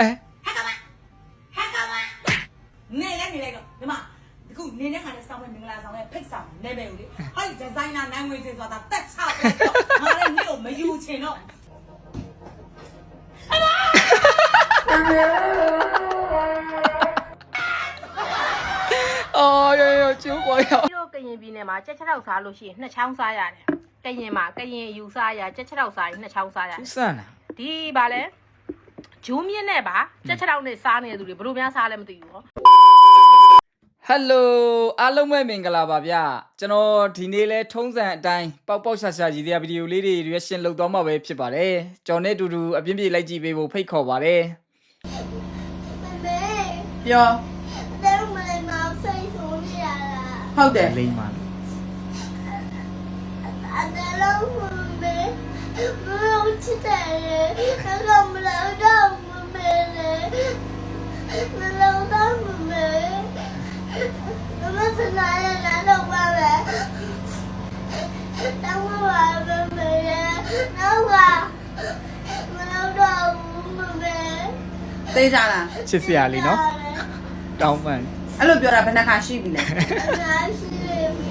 အဲဟက်ကမဟက်ကမနေလဲနေလိုက်တော့ဒီမှာဒီခုနေနဲ့ငါနဲ့စောင်းမဲ့မင်္ဂလာဆောင်ရဲ့ဖိတ်ဆောင်နေပဲဦးလေဟောဒီဒီဇိုင်နာနိုင်ဝေးစင်ဆိုတာတက်ချပဲတော့ငါလည်းနေကိုမယူချင်တော့အော်ရောရောကျိုးပေါ်ရောပြီးတော့ကရင်ပြည်နယ်မှာကြက်ချက်တောက်စားလို့ရှိရင်နှစ်ချောင်းစားရတယ်ကရင်မှာကရင်ယူစားရကြက်ချက်တောက်စားရင်နှစ်ချောင်းစားရတယ်သူစမ်းတာဒီပါလဲ ဂျိုးမြင့်နဲ့ပါချက်ချက်တော့နဲ့စားနေတဲ့သူတွေဘလို့များစားလဲမသိဘူးနော်ဟယ်လိုအားလုံးပဲမင်္ဂလာပါဗျာကျွန်တော်ဒီနေ့လဲထုံးစံအတိုင်းပေါက်ပေါက်ရှာရှာရည်ရဗီဒီယိုလေးတွေ reaction လုပ်သွားမှာပဲဖြစ်ပါတယ်ကျွန်တော်နဲ့အတူတူအပြင်းပြေးလိုက်ကြည့်ပေးဖို့ဖိတ်ခေါ်ပါတယ်ပြောတဲမလေးမောင်စိတ်ဆိုးနေရတာဟုတ်တယ်လိမ့်ပါအဲ့ဒါလုံးမမေ ချစ်တယ်ငါကမလောက်တော့မမေလေမလောက်တော့မမေမမစနာရလာတော့ပါပဲတောင်းပါမမေလေနောက်ပါမလောက်တော့မမေသိကြလားချစ်စရာလေးနော်တောင်းပန်အဲ့လိုပြောတာဘယ်နှခါရှိပြီလဲအများရှိနေပြီ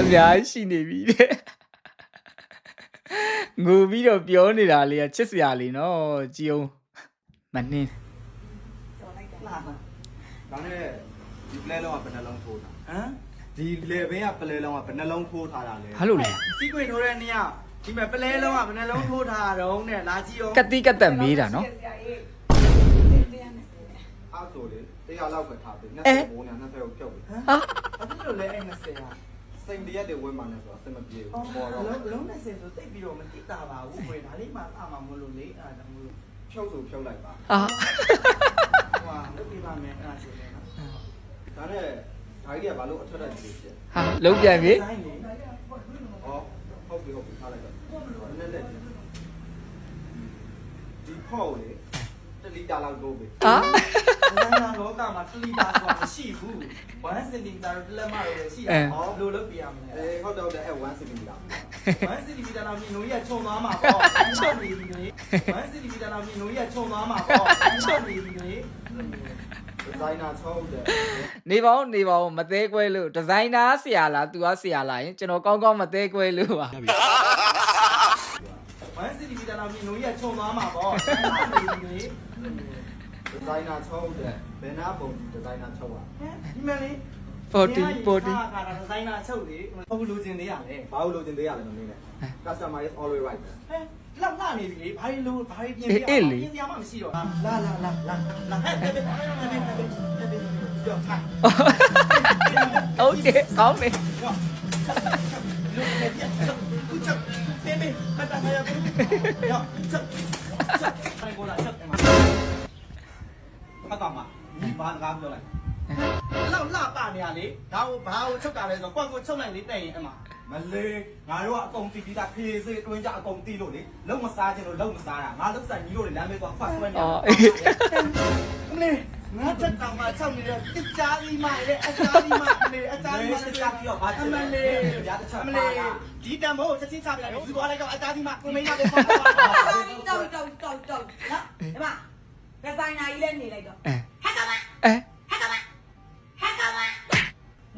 အများရှိနေပြီတဲ့ ငိုပြီးတော့ပြောနေတာလေးကချစ်စရာလေးနော်ကြည်အောင်မနှင်းလာပါဒါနဲ့ဒီပလဲလုံးကဘယ်နှလုံးထိုးတာဟမ်ဒီလေဘင်းကပလဲလုံးကဘယ်နှလုံးထိုးထားတာလဲဘာလို့လဲစီကွေထိုးတဲ့နေရာဒီမဲ့ပလဲလုံးကဘယ်နှလုံးထိုးထားတာတော့နဲ့လာကြည့်ရောကတိကတက်မေးတာနော် အောက်ဆိုလေတရားလောက်ပဲထားပြီအဲ20ဘိုးနဲ့20ကိုပြုတ်ပြီဟာဘာဖြစ်လို့လဲအဲ့20อ่ะ စိန်တရက်တွေဝဲမှန်းနေဆိုတော့အဆင်မပြေဘူးပေါ်တော့လုံးလုံး20ဆိုတိတ်ပြီးတော့မတိတာပါဘူးခွေဒါလေးမှအမှမလို့လေအဲ့ဒါမလို့ဖြုတ်ဆိုဖြုတ်လိုက်ပါအာဟွာလုပ်ပြပါမယ်အဲ့ဒါဆိုရင်နော်ဒါနဲ့ဓာကြီးကဘာလို့အထွက်တက်ကြီးဖြစ်ဟာလုံးပြန်ပြီဆိုင်လေဩဟုတ်ပြီဟုတ်ပြီထားလိုက်တော့နည်းနည်းဒီဖောက်လေ 1လီတာလောက်တိုးပြီဟာနိုင်ငံလောကမှာတလီတာဆိုတာမရှိဘူး1စင်တီမီတာတော့တစ်လက်မတော့ပဲရှိတာဟောဘယ်လိုလုပ်ပြရမလဲအေးဟုတ်တယ်ဟုတ်တယ်အဲ1 cm လောက်1 cm လောက်မြင်လို့ရချုံသွားမှာပေါ့။ချက်နေပြီလေ။1 cm လောက်မြင်လို့ရချုံသွားမှာပေါ့။ချက်နေပြီလေဒီဇိုင်နာချောဟုတ်တယ်နေပါဦးနေပါဦးမသေးကွဲလို့ဒီဇိုင်နာဆရာလား तू ကဆရာလားယင်ကျွန်တော်ကောင်းကောင်းမသေးကွဲလို့ပါ။1 cm လောက်မြင်လို့ရချုံသွားမှာပေါ့။ချက်နေပြီလေဒီဇို င်နာချောဟုတ်တယ်ဘယ်နာပုံဒီဇိုင်နာချောอ่ะ။ဟဲ့ဒီမလေး40 40ခါကဒီဇိုင်နာချုပ်လေ။ဟုတ်လူချင်းလေးရလေဘာလို့လိုချင်သေးရလဲမင်းလဲ customer is always right ။ဟဲ့လောက်လာနေပြီလေ။ဘာလို့ဘာပြင်ပြရပြင်စရာမှမရှိတော့။လာလာလာလာလာဟဲ့ဟဲ့ဟဲ့ဟဲ့ဟဲ့ဟဲ့ကြောက်ထိုင်ဟုတ်တယ်ကောင်းတယ် Baby, kata saya tu. Ya, cek. Cek. ဒါကိုဘာကိုချုပ်တာလဲဆိုတော့ကွက်ကိုချုပ်လိုက်လေတဲ့ရင်အမမလေးငါတို့ကအကုန်တီးတီးတာဖေးစေးတွင်းကြအကုန်တီးလို့လေလုံးမစားခြင်းလို့လုံးမစားတာငါလုံးဆိုင်ကြီးလို့လေလမ်းမေးသွားဖတ်ဆွဲနေအော်အမေငါတက်တောင်မှချုပ်နေတဲ့တစ်ကြားကြီးမှလေအကြားကြီးမှလေအကြားကြီးမှတစ်ကြားပြီးတော့ဘာအမလေးအမလေးဒီတံမိုးချက်ချင်းချပြလိုက်ဘူးသွားလိုက်တော့အကြားကြီးမှကိုမိန်းမကိုပေါ့ပေါ့တောက်တောက်တောက်တောက်နော်ဒီမှာဒီဇိုင်နာကြီးလည်းနေလိုက်တော့အဲဟက်ကမအဲဟက်ကမဟက်ကမ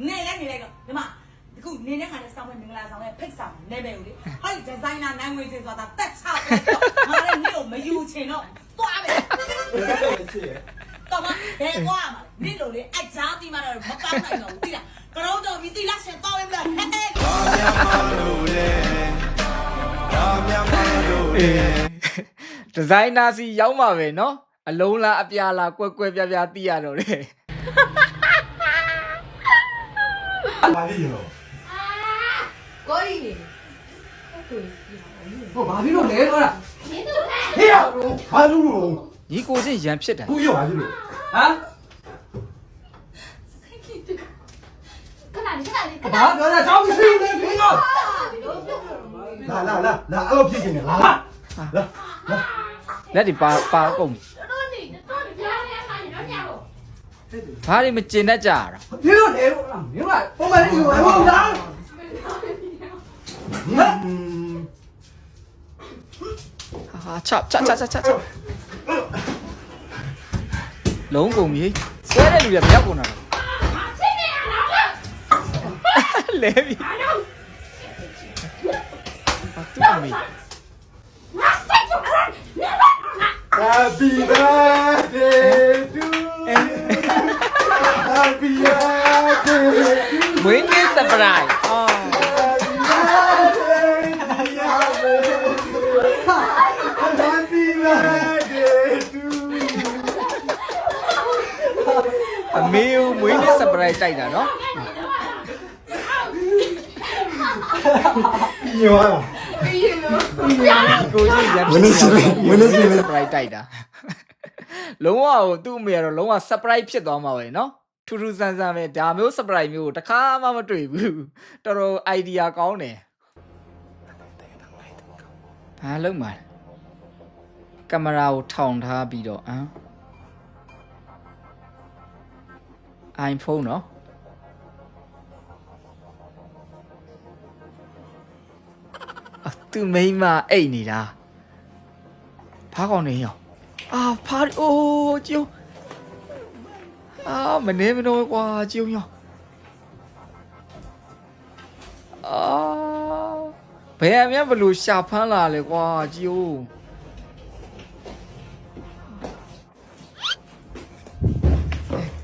နေလဲနေလိုက်တော့ဒီမှာဒီခုနေနဲ့ငါနဲ့စောင်းမဲ့မင်္ဂလာဆောင်ရဲ့ဖိတ်ဆောင်နေပဲဦးလေဟောဒီဒီဇိုင်နာနိုင်ဝေးစင်ဆိုတာတက်ချပဲတော့ငါလည်းနေကိုမယူချင်တော့သွားပဲ ရှိရ တော့မဘယ်သွားမှာနင့်တို့လေအချားတီမတော့မကောင်းနိုင်တော့ဘူးတိလားကရောတော့ဒီတိလားရှင်တော့ဝင်မလားဟဲ့ဟဲ့ အေးဒီဇိုင်နာစီရောက်မှာပဲเนาะအလုံးလားအပြာလားကွက်ကွက်ပြားပြားသိရတော့ လေဘာလို့ရောကိုကြီးဟိုဘာလို့လဲတော့ဟေးရဘာလို့ရောညီကိုချင်းရန်ဖြစ်တယ်ခုရောဘာလို့လဲဟမ်ဘာပြောတာကြောက်မရှိဘူးလေဖေးတော့လာလာလာလာအဲ့လိုဖြစ်နေလာလာလာလက်ဒီပါပါကုန်ပြီ ဘာတွေမကျင်တတ်ကြရတာဖေးတော့လေတော့မင်းကပုံမှန်လေးရောဟုတ်လားဟမ်ဟာချချချချချချလုံးကုန်ပြီဆွဲတဲ့လူတွေကမရောက်ကုန်တာလဲပြီအတူအမေ Happy birthday to you surprise အော်အမေကိုမွေးနေ့ surprise တိုက်တာနော်ညောလားကိုကြီးရမင်းစီမင်းစီ surprise တိုက်တာလုံးဝသူ့အမေကတော့လုံးဝ surprise ဖြစ်သွားမှာပဲနော် ထူးထူးဆန်းဆန်းပဲဒါမျိုး surprise မျိုးကိုတစ်ခါမှမတွေ့ဘူးတော်တော် idea ကောင်းတယ်ဘာလုံးမှာလဲကင်မရာကိုထောင်ထားပြီးတော့ဟမ် iPhone เนาะအသူမိန်းမအိတ်နေတာဖားကောင်နေရောအာဖားအိုးကျုံ အာမနေမလို့ကွာကျုံရောအာဘယ်အမြတ်ဘလို့ရှာဖမ်းလာလဲကွာကျုံ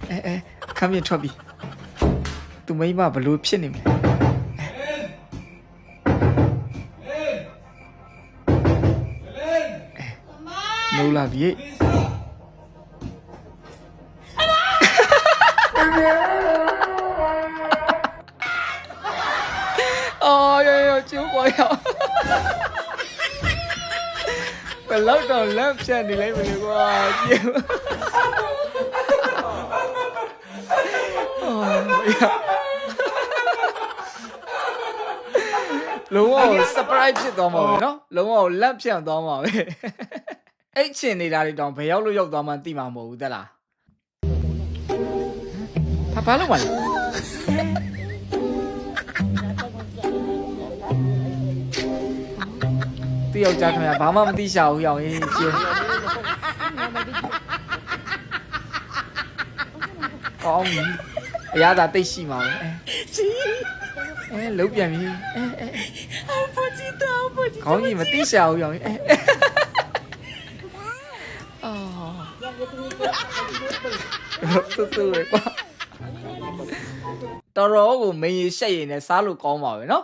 အဲအဲခမ်းမြင်ထွက်ပြီသူမိန်းမဘလို့ဖြစ်နေမလဲနိုးလာပြီ ရောရောကျိုးကွာရောဘယ်လောက်တော့လက်ဖြတ်နေလိုက်မလဲကွာကျိုးအော်ရောလုံးဝ surprise ဖြစ်သွားမှာပဲเนาะလုံးဝလက်ဖြတ်သွားမှာပဲအဲ့ချင်နေတာတွေတောင်ဘယ်ရောက်လို့ရောက်သွားမှသိမှာမဟုတ်ဘူးသက်လားဘာဘာလို့မလဲ သူယောက်ျားခင်ဗျာဘာမှမသိရှာဘူးရောင်ရေးချင်းကောင်းပြီအရသာတိတ်ရှိမှာပဲအဲအဲလုံးပြန်ပြီအဲအဲပေါ်ကြည့်တော့ပေါ်ကြည့်ကောင်းကြီးမသိရှာဘူးရောင်ရေးအဲအော်ဆူဆူပဲကွာတော်တော်ကိုမင်းရရှက်ရင်လည်းစားလို့ကောင်းပါပဲเนาะ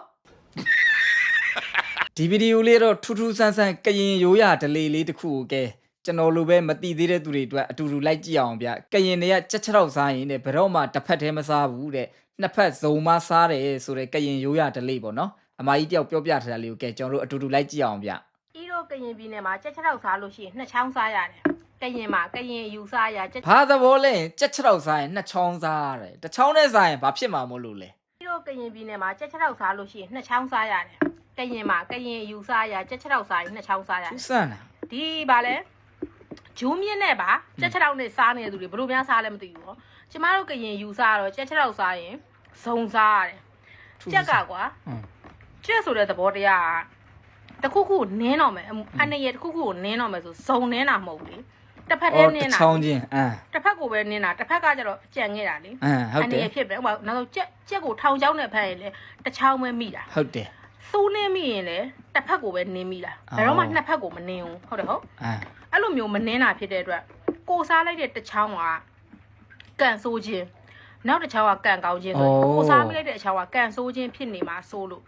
ဒီဗီဒီယိုလေးတော့ထူးထူးဆန်းဆန်းကရင်ရိုးရဒလေးလေးတစ်ခုကိုကဲကျွန်တော်လိုပဲမတိသေးတဲ့သူတွေအတွက်အတူတူလိုက်ကြည့်အောင်ဗျကရင်တွေကချက်ချက်တော့စားရင်တဲ့ဘယ်တော့မှတစ်ဖက်တည်းမစားဘူးတဲ့နှစ်ဖက်စုံမစားတယ်ဆိုတဲ့ကရင်ရိုးရဒလေးပေါ့နော်အမကြီးတယောက်ပြောပြထားတာလေးကိုကဲကျွန်တော်တို့အတူတူလိုက်ကြည့်အောင်ဗျဤတော့ကရင်ပြည်နယ်မှာကြက်ချက်တော့စားလို့ရှိရင်နှစ်ချောင်းစားရတယ်ကရင်မှာကရင်ယူစားရကြက်ဘာသဘောလဲချက်ချက်တော့စားရင်နှစ်ချောင်းစားရတယ်တစ်ချောင်းနဲ့စားရင်ဘာဖြစ်မှာမို့လို့လဲဤတော့ကရင်ပြည်နယ်မှာကြက်ချက်တော့စားလို့ရှိရင်နှစ်ချောင်းစားရတယ် ကရင်မှာကရင်ယူစားရကြက်ချက်တော့စားရင်နှစ်ချောင်းစားရတယ်သူစမ်းတာဒီပါလဲဂျူးမြင့်နဲ့ပါကြက်ချက်တော့နဲ့စားနေတဲ့သူတွေဘယ်လိုများစားလဲမသိဘူးဟောကျမတို့ကရင်ယူစားတော့ကြက်ချက်တော့စားရင်ဇုံစားရတယ်ထူးထူးကြက်ကကွာဟွန်းကျက်ဆိုတဲ့သဘောတရားကတစ်ခုခုနင်းတော့မယ်အနေရတစ်ခုခုကိုနင်းတော့မယ်ဆိုဇုံနင်းတာမဟုတ်ဘူးလေတစ်ဖက်တအော်ည်းနတစ်င်းတာချောင်းချင်းအမ်တစ်ဖက်ကိုပဲနင်းတာတစ်ဖက်ကကျတော့ကြံခဲ့တာလေအမ်ဟုတ်တယ်အနေရဖြစ်ပဲဥပမာနောက်ဆုံးကြက်ကြက်ကိုထောင်ချောင်းနဲ့ဖက်ရင်လေတစ်ချောင်းပဲမိတာဟုတ်တယ် စူးနင်းမိရင်လေတစ်ဖက်ကိုပဲနင်းမိတာအော်ဘယ်တော့မှနှစ်ဖက်ကိုမနင်းဘူးဟုတ်တယ်ဟုတ်အမ်အဲ့လိုမျိုးမနင်းတာဖြစ်တဲ့အတွက်ကိုစားလိုက်တဲ့တစ်ချောင်းကကန်ဆိုးခြင်းနောက်တစ်ချောင်းကကန်ကောင်းခြင်းဆိုရင်ကိုစားမိလိုက်တဲ့အချောင်းကကန်ဆိုးခြင်းဖြစ်နေမှာဆိုလို့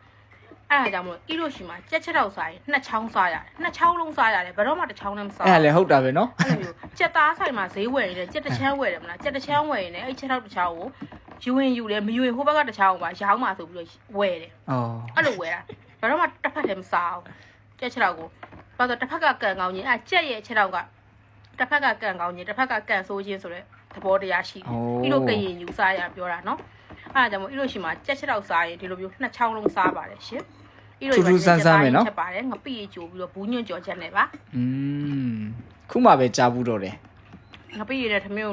အဲ့ဒါကြောင့်မလို့အီရိုရှိမှာကြက်ချက်တော့စားရင်နှစ်ချောင်းစားရတယ်နှစ်ချောင်းလုံးစားရတယ်ဘယ်တော့မှတစ်ချောင်းနဲ့မစားအဲ့ဒါလည်းဟုတ်တာပဲနော်အဲ့လိုမျိုးကြက်သားဆိုင်မှာဈေးဝယ်ရင်လည်းကြက်တစ်ချမ်းဝယ်တယ်မလားကြက်တစ်ချမ်းဝယ်ရင်လည်းအဲ့ချက်တော့တစ်ချောင်းကို ယူရင်ယူတယ်မယူရင်ဟိုဘက်ကတစ်ချောင်းကိုပါရောင်းမှာဆိုပြီးတော့ဝယ်တယ်အော်အဲ့လိုဝယ်တာဘယ်တော့မှတစ်ဖက်လည်းမစားဘူးကြက်ချက်တော့ကိုဘာလို့တစ်ဖက်ကကန်ကောင်းခြင်းအဲ့ကြက်ရဲ့ချက်တော့ကတစ်ဖက်ကကန်ကောင်းခြင်းတစ်ဖက်ကကန်ဆိုးခြင်းဆိုတဲ့သဘောတရားရှိတယ်ပြီးတော့ကရင်ယူစားရပြောတာနော်အဲ့ဒါကြောင့်မို့အီလိုရှိမှာကြက်ချက်တော့စားရင်ဒီလိုမျိုးနှစ်ချောင်းလုံးစားပါတယ်ရှင်အီလိုချက်ပါတယ်ငပိကြိုပြီးတော့ဘူးညွန့်ကြော်ချက်နဲ့ပါอืมခုမှပဲကြားဘူးတော့တယ်ငပိရတဲ့ထမင်း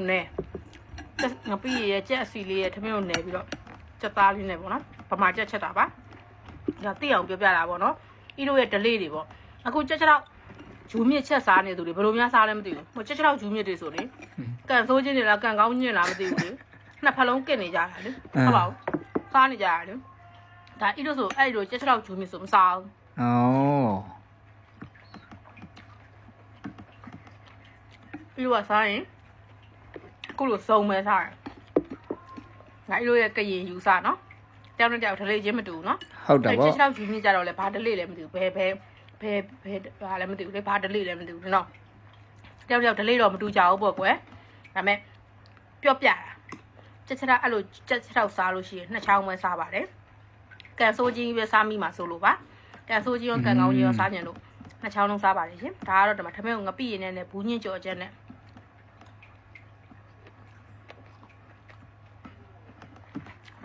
ကိုနဲ့ငပိရရဲ့ကြက်အစီလေးရဲ့ထမင်းကိုနဲ့ပြီးတော့ချက်သားလေးနဲ့ပေါ့နော်ဗမာကြက်ချက်တာပါဒါသိအောင်ပြောပြတာပေါ့နော်အီလိုရဲ့ delay တွေပေါ့အခုကြက်ချက်တော့ဂျူးမြစ်ချက်စားနေသူတွေဘယ်လိုများစားလဲမသိဘူးဟိုချက်ချက်တော့ဂျူးမြစ်တွေဆိုလေကန်ဆိုးချင်းတွေလားကန်ကောင်းချင်းတွေလားမသိဘူးလေနှစ်ဖက်လုံးကစ်နေကြတာလေဟုတ်ပါဘူးစားနေကြတာလေဒါအဲ့လိုဆိုအဲ့လိုချက်ချက်တော့ဂျူးမြစ်ဆိုမစားဘူး။အော်ပြီးတော့စားရင်အ ခုလိုစုံမဲစားတယ်ငါအဲ့လိုရဲ့ကရင်ယူစားနော်တယောက်နဲ့တယောက်ထလေးချင်းမတူဘူးနော်ဟုတ်တာအဲ့ပေါ့ချက်ချက်တော့ဂျူးမြစ်ကြတော့လေဘာဒလေးလည်းမသိဘူးဘယ်ဘယ်ဘယ်ဘယ်ဘာလည်းမသိဘူးလေဘာဒလေးလည်းမသိဘူးနော်တယောက်တယောက်ဒလေးတော့မတူကြဘူးပေါ့ကွယ်ဒါပေမဲ့ပြော့ပြတာချက်ချက်တော့အဲ့လိုချက်ချက်တော့စားလို့ရှိရင်နှစ်ချောင်းပဲစားပါတယ်ကန်ဆိုးကြီးပဲစားမိမှာဆိုလို့ပါကန်ဆိုးကြီးရောကန်ကောင်းကြီးရောစားကြင်လို့နှစ်ချောင်းလုံးစားပါတယ်ရှင်ဒါကတော့ဒီမှာထမင်းကိုငပိရင်နဲ့နဲ့ဘူးညင်းကြော်ချက်နဲ့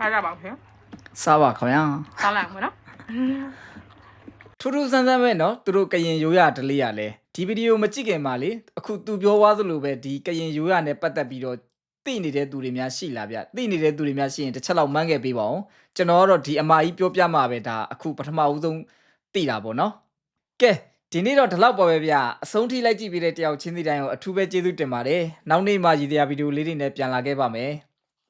စားကြပါဦးရှင် ။စားပါခင်ဗျာ စားလိုက်အောင်မယ်နော် ။ထူးထူးဆန်းဆန်းပဲเนาะသူတို့ကရင်ရိုးရဒလေးရလဲဒီဗီဒီယိုမကြည့်ခင်မှာလေအခုသူပြောသွားသလိုပဲဒီကရင်ရိုးရနဲ့ပတ်သက်ပြီးတော့သိနေတဲ့သူတွေများရှိလားဗျ။သိနေတဲ့သူတွေများရှိရင်တစ်ချက်လောက်မှန်းခဲ့ပေးပါဦး။ကျွန်တော်ကတော့ဒီအမကြီးပြောပြမှာပဲဒါအခုပထမဦးဆုံးသိတာပေါ့နော်။ကဲဒီနေ့တော့ဒီလောက်ပါပဲဗျအဆုံးထိလိုက်ကြည့်ပြီးတဲ့တယောက်ချင်းစီတိုင်းကိုအထူးပဲကျေးဇူးတင်ပါတယ်နောက်နေ့မှရည်ရွယ်ဗီဒီယိုလေးတွေနဲ့ပြန်လာခဲ့ပါမယ်